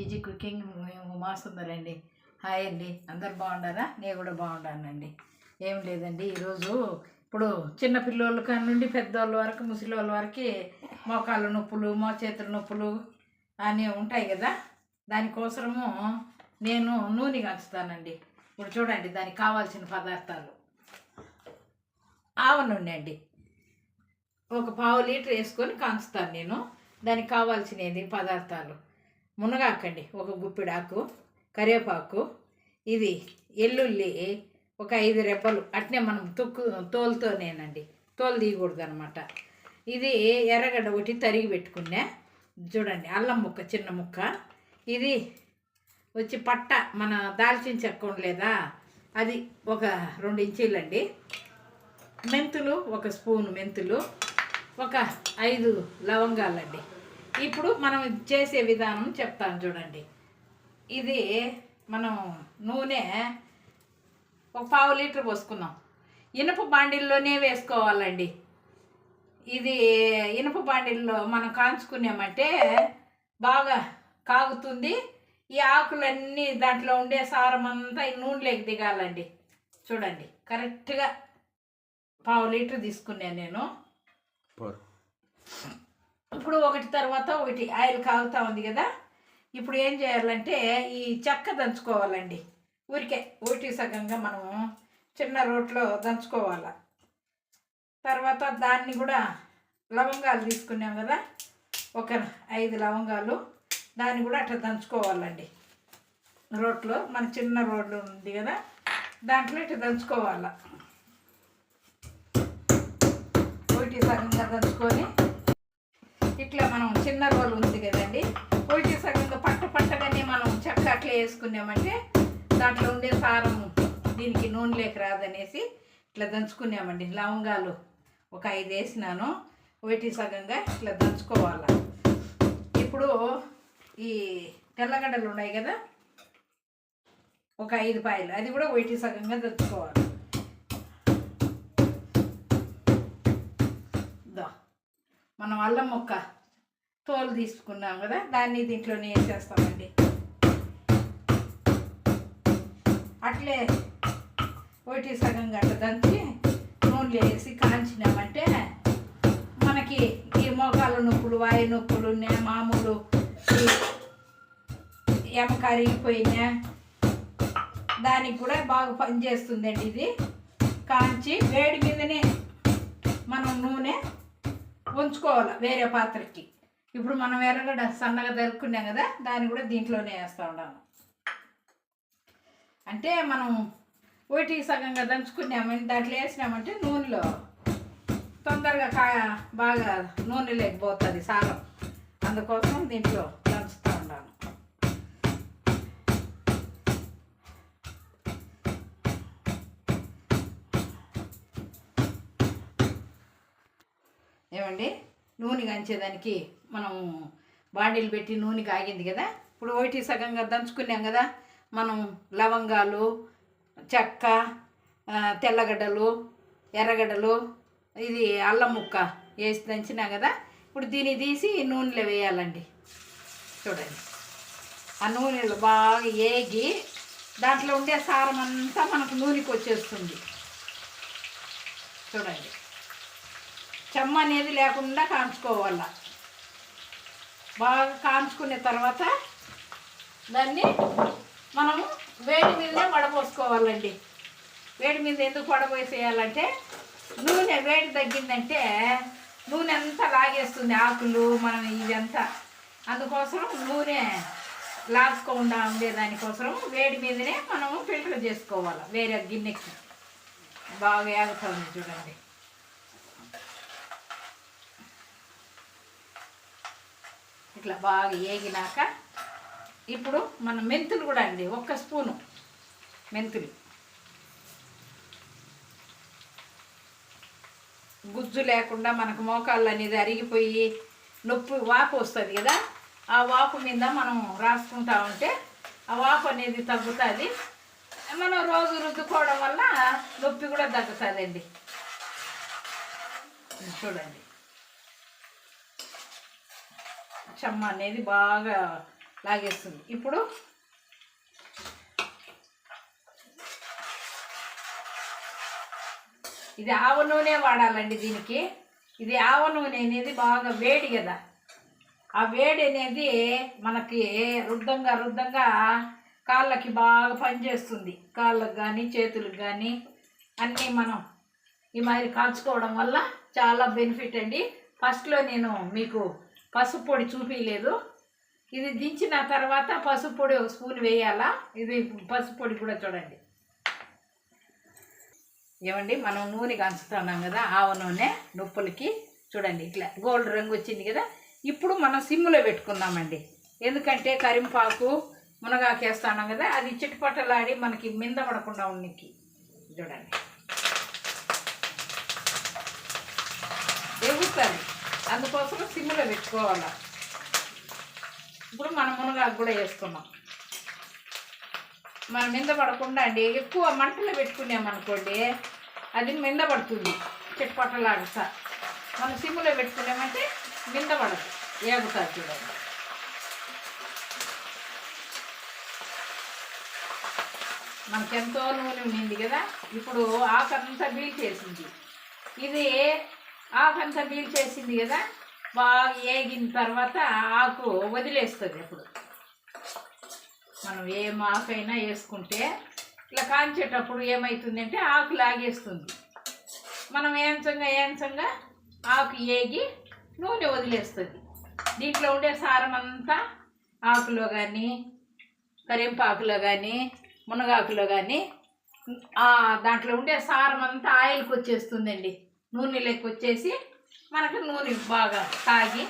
Easy cooking మాస్తుందరండి hi అండి. అందరు బాగుండారా నేను కూడా బాగుండానండి ఏం లేదండి. ఈరోజు ఇప్పుడు చిన్న పిల్లోళ్ళ కాడ నుండి పెద్దోళ్ళ వరకు ముసలి వాళ్ళ వరకు మోకాళ్ళ నొప్పులు మో చేతుల నొప్పులు అని ఉంటాయి కదా? దానికోసము నేను నూనె కాంచుతానండి ఇప్పుడు చూడండి దానికి కావాల్సిన పదార్థాలు. ఆవ నూనె అండి. ఒక పావు లీటర్ వేసుకొని కాంచుతాను నేను. దానికి కావాల్సినది పదార్థాలు. మునగాకండి ఒక గుప్పిడాకు కరివేపాకు ఇది ఎల్లుల్లి ఒక ఐదు రెబ్బలు అట్నే మనం తొక్కు తోలుతోనేనండి తోలు తీయకూడదు అనమాట ఇది ఎర్రగడ్డ ఒకటి తరిగి పెట్టుకున్నా చూడండి అల్లం ముక్క చిన్న ముక్క. ఇది వచ్చి పట్ట మన దాల్చిన చెక్క ఉండలేదా? అది ఒక రెండు ఇంచీలండి. మెంతులు ఒక స్పూన్ మెంతులు ఒక ఐదు లవంగాలండి. ఇప్పుడు మనం చేసే విధానం చెప్తాను చూడండి. ఇది మనం నూనె ఒక పావు లీటర్ పోసుకుందాం. ఇనుప బాండిల్లోనే వేసుకోవాలండి. ఇది ఇనుప బాండిల్లో మనం కాంచుకున్నామంటే బాగా కాగుతుంది. ఈ ఆకులన్నీ దాంట్లో ఉండే సారం అంతా ఈ నూనెలోకి దిగాలండి. చూడండి కరెక్ట్గా పావు లీటర్ తీసుకున్నాను నేను. ఇప్పుడు ఒకటి తర్వాత ఒకటి ఆయిల్ కాగుతూ ఉంది కదా. ఇప్పుడు ఏం చేయాలంటే ఈ చెక్క దంచుకోవాలండి. ఊరికే ఊటి సగంగా మనము చిన్న రోట్లో దంచుకోవాలి. తర్వాత దాన్ని కూడా లవంగాలు తీసుకున్నాం కదా. ఒక ఐదు లవంగాలు దాన్ని కూడా అట్లా దంచుకోవాలండి. రోట్లో మన చిన్న రోడ్లు ఉంది కదా. దాంట్లో ఇట్లా దంచుకోవాలి. ఊటి సగంగా దంచుకొని ఇట్లా మనం చిన్న రోల్ ఉంది కదండి. ఊటి సగంగా పట్ట పట్టగానే మనం చెక్క అట్లా వేసుకున్నామంటే దాంట్లో ఉండే సారం దీనికి నూనె లేక రాదనేసి ఇట్లా దంచుకున్నామండి. లవంగాలు ఒక ఐదు వేసినాను. ఒకటి సగంగా ఇట్లా దంచుకోవాలి. ఇప్పుడు ఈ తెల్లగడ్డలు ఉన్నాయి కదా ఒక ఐదు పాయలు. అది కూడా ఒకటి సగంగా దంచుకోవాలి. మనం అల్లం మొక్క తోలు తీసుకున్నాం కదా దాన్ని దీంట్లోనే వేసేస్తామండి. అట్లే ఒకటి సగం గట్ట దంచి నూనెలో వేసి కాంచినామంటే మనకి ఈ మోకాళ్ళ నొప్పులు వాయు నొప్పులు ఉన్నాయి మామూలు ఎమ కరిగిపోయినా దానికి కూడా బాగా పనిచేస్తుందండి ఇది. కాంచి వేడి మీదనే మనం నూనె ఉంచుకోవాలి వేరే పాత్రకి. ఇప్పుడు మనం ఎర్రగడ్డ సన్నగా దరుక్కున్నాం కదా దాన్ని కూడా దీంట్లోనే వేస్తూ ఉన్నాను అంటే మనం ఒకటి సగంగా దంచుకున్నామని దాంట్లో వేసినామంటే నూనెలో తొందరగా కా బాగా నూనె లేకపోతుంది సారం. అందుకోసం దీంట్లో దంచుతూ ఉన్నాను ఏమండి? నూనె కంచేదానికి మనం బాండీలు పెట్టి నూనె కాగింది కదా? ఇప్పుడు ఒకటి సగంగా దంచుకున్నాం కదా? మనం లవంగాలు చెక్క తెల్లగడ్డలు ఎర్రగడ్డలు ఇది అల్లం ముక్క వేసి దంచినా కదా? ఇప్పుడు దీన్ని తీసి నూనెలో వేయాలండి. చూడండి. ఆ నూనెలో బాగా ఏగి దాంట్లో ఉండే సారం అంతా మనకు నూనెకి వచ్చేస్తుంది. చూడండి. చెమ్మ అనేది లేకుండా కాంచుకోవాలా? బాగా కాంచుకున్న తర్వాత దాన్ని మనము వేడి మీదనే వడపోసుకోవాలండి. వేడి మీద ఎందుకు వడపోసేయాలంటే నూనె వేడి తగ్గిందంటే నూనె అంతా లాగేస్తుంది ఆకులు మనం ఇదంతా. అందుకోసం నూనె లాగకుండా ఉండే దానికోసం వేడి మీదనే మనము ఫిల్టర్ చేసుకోవాలి వేరే గిన్నెకి. బాగా ఏగుతుంది చూడండి. ఇట్లా బాగా ఏగినాక ఇప్పుడు మన మెంతులు కూడా అండి ఒక్క స్పూను మెంతులు. గుజ్జు లేకుండా మనకు మోకాళ్ళు అనేది అరిగిపోయి నొప్పి వాపు వస్తుంది కదా ఆ వాపు మీద మనం రాసుకుంటా ఉంటే ఆ వాపు అనేది తగ్గుతుంది. మనం రోజు రుద్దుకోవడం వల్ల నొప్పి కూడా తగ్గుతుందండి. చూడండి. చెమ్మ అనేది బాగా లాగేస్తుంది. ఇప్పుడు ఇది ఆవ నూనె వాడాలండి దీనికి. ఇది ఆవ నూనె అనేది బాగా వేడి కదా. ఆ వేడి అనేది మనకి రుద్దంగా రుద్దంగా కాళ్ళకి బాగా పనిచేస్తుంది. కాళ్ళకు కానీ చేతులకు కానీ అన్నీ మనం ఈ మాదిరి కాల్చుకోవడం వల్ల చాలా బెనిఫిట్ అండి. ఫస్ట్లో నేను మీకు పసుపు పొడి చూపించలేదు ఇది దించిన తర్వాత పసుపు పొడి ఒక స్పూన్ వేయాలా? ఇది పసుపు పొడి కూడా చూడండి. ఏమండి? మనం నూనె కంచుతున్నాం కదా ఆవ నూనె నొప్పులకి. చూడండి ఇట్లా గోల్డ్ రంగు వచ్చింది కదా. ఇప్పుడు మనం సిమ్లో పెట్టుకుందామండి. ఎందుకంటే కరింపాకు మునగాకు వేస్తున్నాం కదా అది చిట్టుపట్టలాడి మనకి మింద పడకుండా ఉన్నకి చూడండి. ఎగుతుంది. అందుకోసం సిమ్లో పెట్టుకోవాలి. ఇప్పుడు మనం మునగాకు కూడా వేసుకున్నాం మన మింద పడకుండా అండి ఎక్కువ మంటలో పెట్టుకున్నామనుకోండి అది మింద పడుతుంది చిట్టుపట్టలాడుతా మనం సిమ్లో పెట్టుకున్నామంటే మింద పడదు ఏగుతుంది చూడండి. మనకెంతో నూనె ఉండింది కదా ఇప్పుడు ఆకంతా బీల్చేసింది ఇది ఆకంతా పీల్చేసింది కదా బాగా ఏగిన తర్వాత ఆకు వదిలేస్తుంది అప్పుడు. మనం ఏ ఆకైనా వేసుకుంటే ఇట్లా కాంచేటప్పుడు ఏమవుతుందంటే ఆకు లాగేస్తుంది. మనం ఏంచంగా ఏంచంగా ఆకు ఏగి నూనె వదిలేస్తుంది. దీంట్లో ఉండే సారం అంతా ఆకులో కానీ కరింపాకులో కానీ మునగాకులో కానీ దాంట్లో ఉండే సారం అంతా ఆయిల్కి వచ్చేస్తుందండి. నూనె లెక్క వచ్చేసి మనకు నూనె బాగా తాగి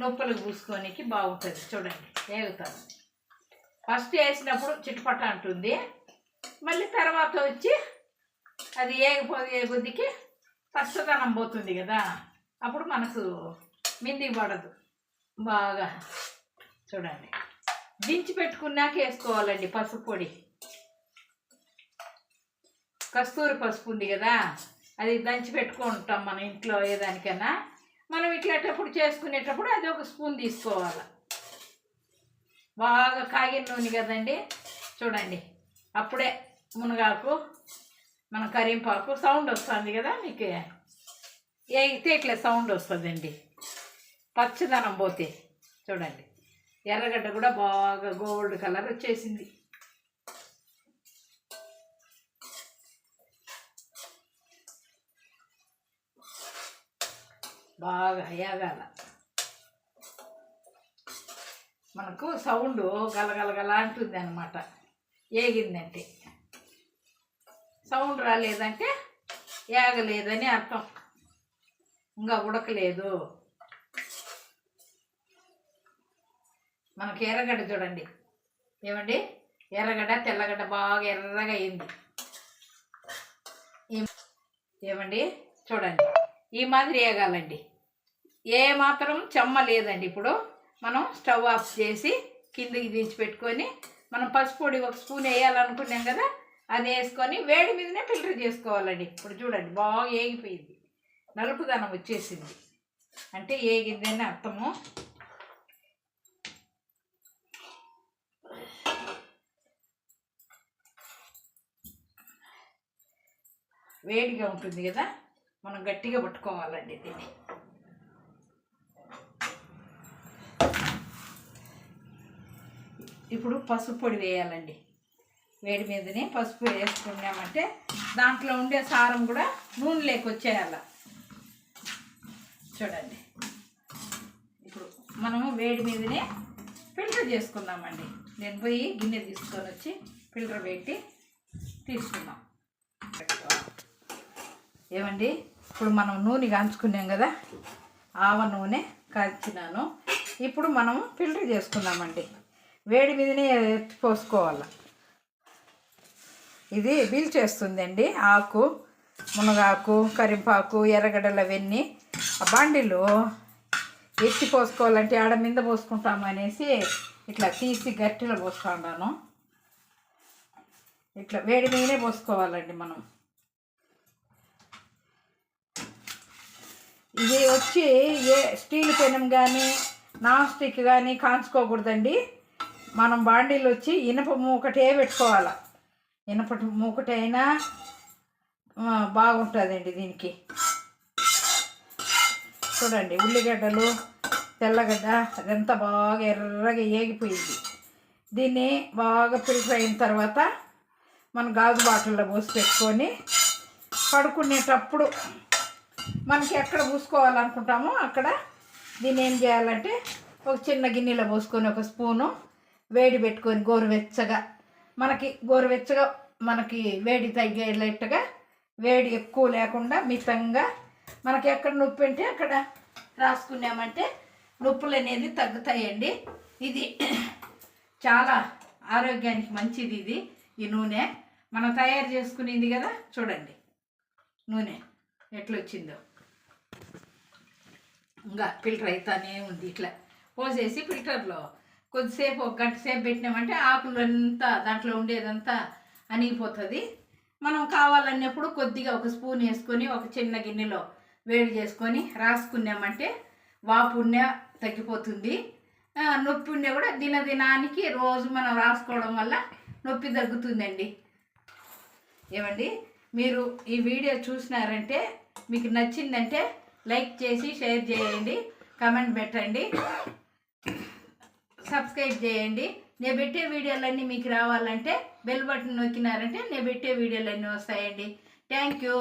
నొప్పులు పూసుకోనికి బాగుంటుంది. చూడండి వేగుతుంది ఫస్ట్ వేసినప్పుడు చిట్టుపట్ట అంటుంది. మళ్ళీ తర్వాత వచ్చి అది ఏగిపోయే కొద్దికి పచ్చదనం పోతుంది కదా అప్పుడు మనకు మింది పడదు. బాగా చూడండి దించి పెట్టుకున్నాక వేసుకోవాలండి పసుపు పొడి. కస్తూరి పసుపు ఉంది కదా అది దంచి పెట్టుకుంటాం మన ఇంట్లో ఏదానికైనా మనం ఇట్లాంటప్పుడు చేసుకునేటప్పుడు అది ఒక స్పూన్ తీసుకోవాలి. బాగా కాగిన నూనె కదండి. చూడండి అప్పుడే మునగాకు మన కరింపాకు సౌండ్ వస్తుంది కదా మీకు. వేగితే ఇట్లా సౌండ్ వస్తుందండి. పచ్చదనం పోతే చూడండి ఎర్రగడ్డ కూడా బాగా గోల్డ్ కలర్ వచ్చేసింది. బాగా ఏగాల మనకు సౌండ్ గలగలగల అంటుంది అనమాట ఏగిందంటే. సౌండ్ రాలేదంటే ఏగలేదని అర్థం. ఇంకా ఉడకలేదు. మనకి ఎర్రగడ్డ చూడండి. ఏమండి? ఎర్రగడ్డ తెల్లగడ్డ బాగా ఎర్రగా అయింది. ఏమండి? చూడండి. ఈ మాదిరి వేగాలండి ఏ మాత్రం చెమ్మ లేదండి ఇప్పుడు. మనం స్టవ్ ఆఫ్ చేసి కిందికి దించి పెట్టుకొని మనం పసుపు పొడి ఒక స్పూన్ వేయాలనుకున్నాం కదా అది వేసుకొని వేడి మీదనే ఫిల్టర్ చేసుకోవాలండి. ఇప్పుడు చూడండి బాగా ఏగిపోయింది. నలుపుదనం వచ్చేసింది. అంటే ఏగిందని అర్థము. వేడిగా ఉంటుంది కదా మనం గట్టిగా పట్టుకోవాలండి దీన్ని. ఇప్పుడు పసుపు పొడి వేయాలండి. వేడి మీదనే పసుపు వేసుకున్నామంటే దాంట్లో ఉండే సారం కూడా నూనె లేకొచ్చేయాల చూడండి. ఇప్పుడు మనము వేడి మీదనే ఫిల్టర్ చేసుకుందామండి నేను పోయి గిన్నె తీసుకొని వచ్చి ఫిల్టర్ పెట్టి తీసుకుందాం. ఏమండి? ఇప్పుడు మనం నూనె కాంచుకున్నాం కదా? ఆవ నూనె కాల్చినాను ఇప్పుడు మనం ఫిల్టర్ చేసుకుందామండి. వేడి మీదనే ఎత్తి పోసుకోవాలి. ఇది బీల్ చేస్తుందండి. ఆకు మునగాకు కరింపాకు ఎర్రగడ్డలు అవన్నీ ఆ బండిలో ఎత్తి పోసుకోవాలంటే ఆడ మీద పోసుకుంటాము అనేసి ఇట్లా తీసి గట్టిలో పోసుకుంటాను ఇట్లా వేడి మీదనే పోసుకోవాలండి మనం. ఇది వచ్చి ఏ స్టీల్ పెనం కానీ నాన్ స్టిక్ కానీ కాంచుకోకూడదండి. మనం బాండీలు వచ్చి ఇనప మూకటే పెట్టుకోవాలి. ఇనప మూకటైనా బాగుంటుందండి దీనికి. చూడండి ఉల్లిగడ్డలు తెల్లగడ్డ అదంతా బాగా ఎర్రగా ఏగిపోయింది. దీన్ని బాగా ఫిల్టర్ అయిన తర్వాత మనం గాజు బాటిల్లో పోసి పెట్టుకొని పడుకునేటప్పుడు మనకి ఎక్కడ పూసుకోవాలనుకుంటామో అక్కడ దీన్ని ఏం చేయాలంటే ఒక చిన్న గిన్నెలో పోసుకొని ఒక స్పూను వేడి పెట్టుకొని గోరువెచ్చగా మనకి గోరువెచ్చగా మనకి వేడి తగ్గేటట్టుగా వేడి ఎక్కువ లేకుండా మితంగా మనకి ఎక్కడ నొప్పి అంటే అక్కడ రాసుకున్నామంటే నొప్పులు అనేది తగ్గుతాయండి. ఇది చాలా ఆరోగ్యానికి మంచిది ఇది ఈ నూనె. మనం తయారు చేసుకునేది కదా చూడండి. నూనె ఎట్లొచ్చిందో. ఇంకా ఫిల్టర్ అవుతానే ఉంది ఇట్లా. పోసేసి ఫిల్టర్లో కొద్దిసేపు ఒక గంట సేపు పెట్టినామంటే ఆకులంతా అంతా దాంట్లో ఉండేదంతా అణిగిపోతుంది. మనం కావాలన్నప్పుడు కొద్దిగా ఒక స్పూన్ వేసుకొని ఒక చిన్న గిన్నెలో వేడి చేసుకొని రాసుకున్నామంటే వాపుణ్య తగ్గిపోతుంది. నొప్పి ఉండే కూడా దినదినానికి రోజు మనం రాసుకోవడం వల్ల నొప్పి తగ్గుతుందండి. ఏమండి? మీరు ఈ వీడియో చూసినారంటే మీకు నచ్చిందంటే లైక్ చేసి షేర్ చేయండి. కమెంట్ పెట్టండి. సబ్స్క్రైబ్ చేయండి. నేను పెట్టే వీడియోలన్నీ మీకు రావాలంటే బెల్ బటన్ నొక్కినారంటే నేను పెట్టే వీడియోలన్నీ వస్తాయండి. Thank you